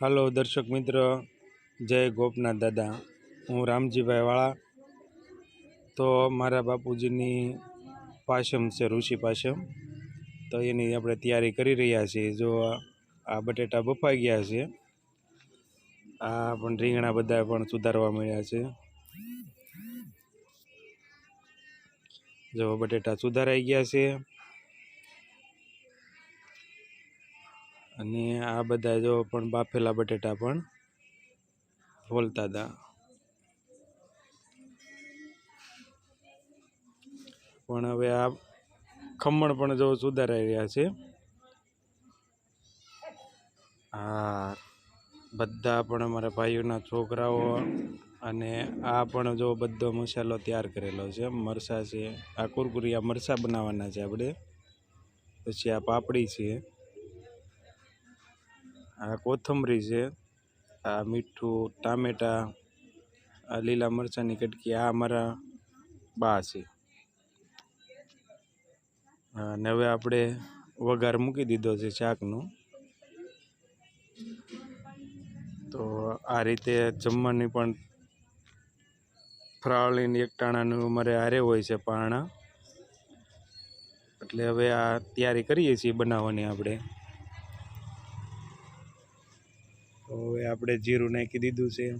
હાલો દર્શક મિત્ર, જય ગોપનાથ દાદા. હું રામજીભાઈ વાળા. તો મારા બાપુજીની પાશમ છે, ઋષિ પાશમ તો એની આપણે તૈયારી કરી રહ્યા છીએ. જો આ બટેટા બફાઈ ગયા છે, આ પણ રીંગણા બધા પણ સુધારવા મળ્યા છે. જો બટેટા સુધારાઈ ગયા છે અને આ બધા જો પણ બાફેલા બટેટા પણ ફોલતા હતા પણ હવે આ ખમણ પણ જો સુધારાઈ રહ્યા છે. આ બધા પણ અમારા ભાઈઓના છોકરાઓ અને આ પણ જો બધો મસાલો તૈયાર કરેલો છે. મરસા છે, આ કુરકુરિયા મરસા બનાવવાના છે આપણે. પછી આ પાપડી છે. આ કોથમરી છે, આ મીઠું, ટામેટાં, આ લીલા મરચાંની કટકી, આ અમારા બા છે. અને હવે આપણે વઘાર મૂકી દીધો છે શાકનો. તો આ રીતે જમવાની પણ ફ્રાળીને એકટાણાનું અમારે હારે હોય છે પારણા. એટલે હવે આ તૈયારી કરીએ છીએ બનાવવાની આપણે. આપણે જીરું નાખી દીધું છે.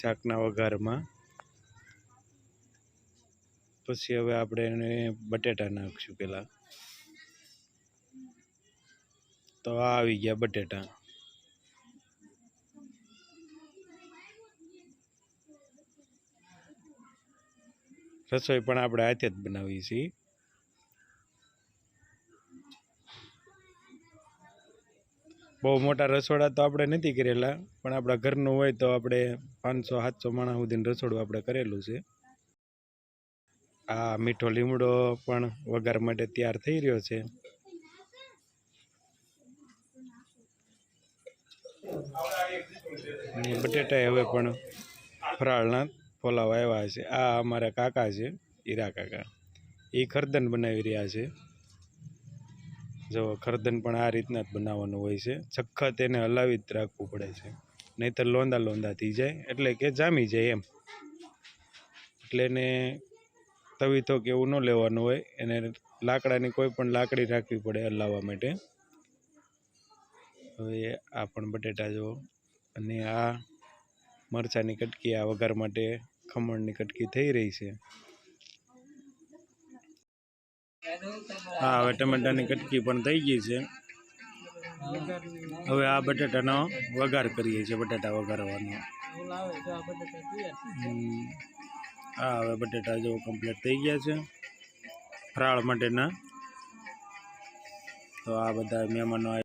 શાકના વઘારમાં. પછી હવે આપણે એને બટેટા નાખશું પહેલાં. તો આ આવી ગયા બટેટા. રસોઈ પણ આપણે હાથે જ બનાવીએ છીએ. બહુ મોટા રસોડા તો આપણે નથી કરેલા, પણ આપણા ઘરનું હોય તો આપણે પાંચસો, સાતસો માણસ સુધીનું રસોડું આપણે કરેલું છે. આ મીઠો લીમડો પણ વઘાર માટે તૈયાર થઈ રહ્યો છે. બટેટા હવે પણ ફરાળના ફોલાવા આવ્યા છે. આ અમારા કાકા છે, હીરા કાકા. એ ખરદન બનાવી રહ્યા છે. જો ખરદન પણ આ રીતના જ બનાવવાનું હોય છે. સખત એને હલાવી જ રાખવું પડે છે. નહીંતર લોંદા લોંદા થઈ જાય. એટલે કે જામી જાય એમ. એટલે એને તવીથો કે એવું ન લેવાનું હોય. એને લાકડાની કોઈ પણ લાકડી રાખવી પડે હલાવવા માટે. હવે આ પણ બટેટા જો અને આ મરચાંની કટકી આ વઘાર માટે ખમણની કટકી થઈ રહી છે. હા, હવે ટમેટાની કટકી પણ થઈ ગઈ છે હવે આ બટાટાનો વઘાર કરીએ છીએ, બટાટા વઘારવાનો. હા હવે બટેટા જો કમ્પ્લીટ થઈ ગયા છે, ફરાળ માટેના તો આ બધા મહેમાનો